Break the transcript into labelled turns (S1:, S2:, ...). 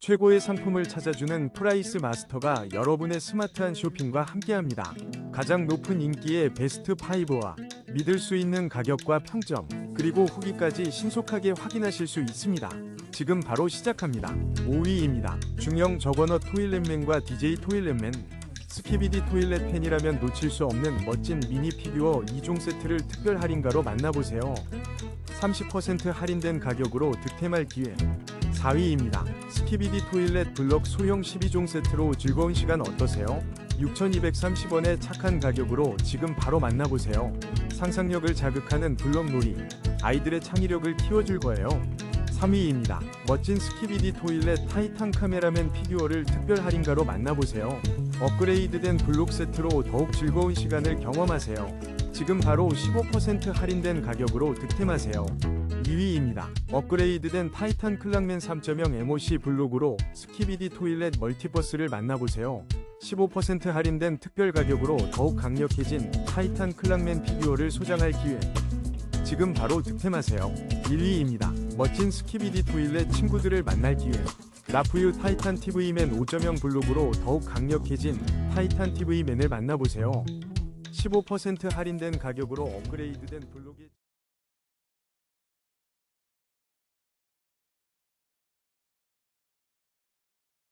S1: 최고의 상품을 찾아주는 프라이스 마스터가 여러분의 스마트한 쇼핑과 함께합니다. 가장 높은 인기의 베스트 5와 믿을 수 있는 가격과 평점, 그리고 후기까지 신속하게 확인하실 수 있습니다. 지금 바로 시작합니다. 5위입니다. 중형 저거너 토일렛맨과 DJ 토일렛맨 스키비디 토일렛 팬이라면 놓칠 수 없는 멋진 미니 피규어 2종 세트를 특별 할인가로 만나보세요. 30% 할인된 가격으로 득템할 기회. 4위입니다. 스키비디 토일렛 블럭 소형 12종 세트로 즐거운 시간 어떠세요? 6,230원의 착한 가격으로 지금 바로 만나보세요. 상상력을 자극하는 블럭 놀이. 아이들의 창의력을 키워줄 거예요. 3위입니다. 멋진 스키비디 토일렛 타이탄 카메라맨 피규어를 특별 할인가로 만나보세요. 업그레이드된 블록 세트로 더욱 즐거운 시간을 경험하세요. 지금 바로 15% 할인된 가격으로 득템하세요. 2위입니다. 업그레이드된 타이탄 클락맨 3.0 MOC 블록으로 스키비디 토일렛 멀티버스를 만나보세요. 15% 할인된 특별 가격으로 더욱 강력해진 타이탄 클락맨 피규어를 소장할 기회. 지금 바로 득템하세요. 1위입니다. 멋진 스키비디 토일렛 친구들을 만날 기회. 라프유 타이탄 TV맨 5.0 블록으로 더욱 강력해진 타이탄 TV맨을 만나보세요. 15% 할인된 가격으로 업그레이드된 블록이